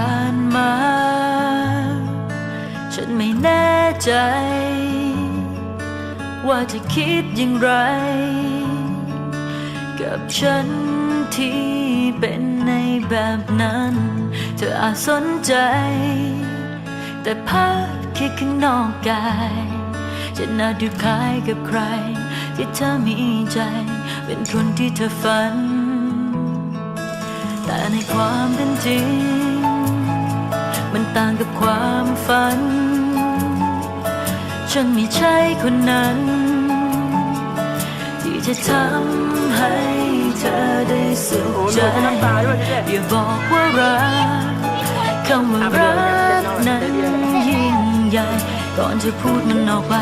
านมา ฉันไม่แน่ใจ ว่าจะคิดอย่างไร กับฉันที่เป็นในแบบนั้น เธออาจสนใจ แต่ภาพแค่ข้างนอกกาย จะน่าดูคล้ายกับใคร ที่เธอมีใจ เป็นคนที่เธอฝัน แต่ในความเป็นจริง ต่างกับความฝัน ฉันไม่ใช่คนนั้น ที่จะทำให้เธอได้สุขใจอย่าบอกว่ารักคำว่ารักนั้นยิ่งใหญ่ก่อนจะพูดมันออกไป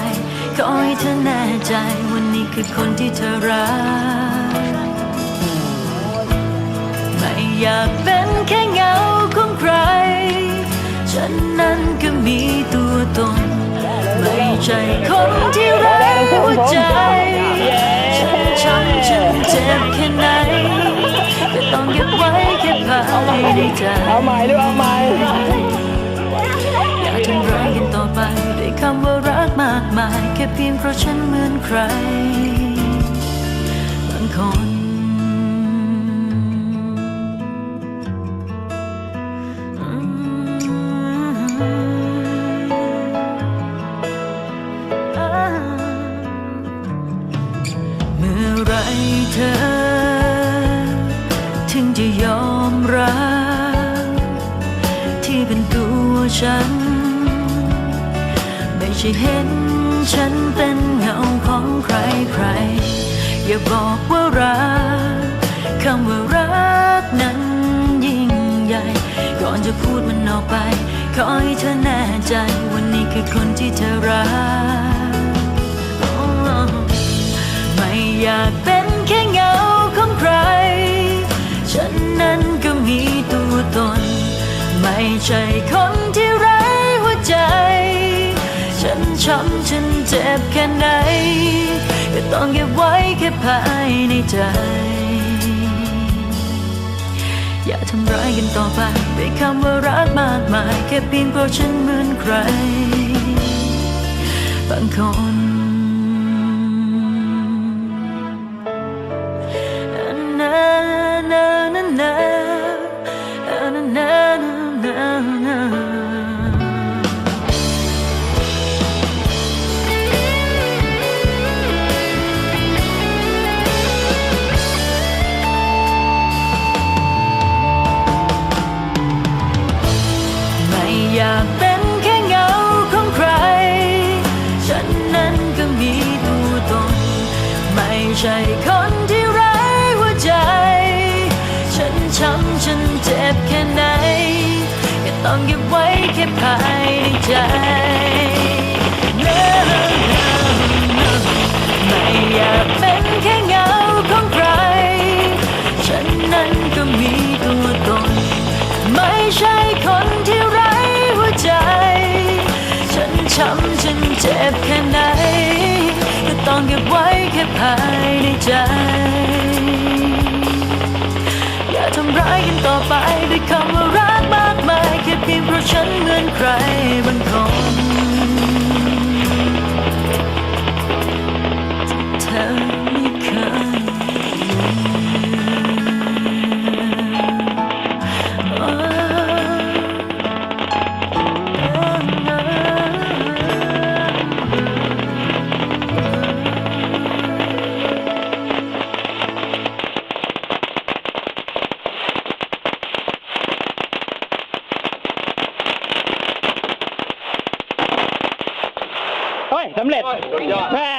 ขอให้เธอแน่ใจวันนี้คือคนที่เธอรัก คนที่รักหัวใจฉันช้ำฉันเจ็บแค่ไหนก็ต้องเก็บไว้แค่ภายในใจเอาใหม่ด้วยเอาใหม่อย่าทำร้ายกันต่อไปด้วยคำว่ารักมากมาย แค่เพียงเพราะฉันเหมือนใครบางคน เธอ ถึงจะยอมรับ ที่เป็นตัวฉัน ไม่ใช่เห็นฉันเป็นเงาของใครใคร อย่าบอกว่ารักคำว่ารักนั้นยิ่งใหญ่ ก่อนจะพูดมันออกไป ขอให้เธอแน่ใจวันนี้คือค ใช่คนที่ไร้หัวใจ ฉันช้ำฉันเจ็บแค่ไหนก็ต้องเก็บไว้แค่ภายในใจ อย่าทำร้ายกันต่อไปด้วยคำว่ารักมากมาย แค่เพียงเพราะฉันเหมือนใคร บางคน ฉันเจ็บแค่ไหนก็ต้องเก็บไว้แค่ภายในใจไม่อยากเป็นแค่เงาของใคร ฉันนั้นก็มีตัวตน ไม่ใช่คนที่ไร้หัวใจ ฉันช้ำฉันเจ็บแค่ไหนก็ต้องเก็บไว้แค่ภาย ไปด้วยคำว่ารักมากมายแค่เพียงเพราะฉันเหมือนใคร สำเร็จแม่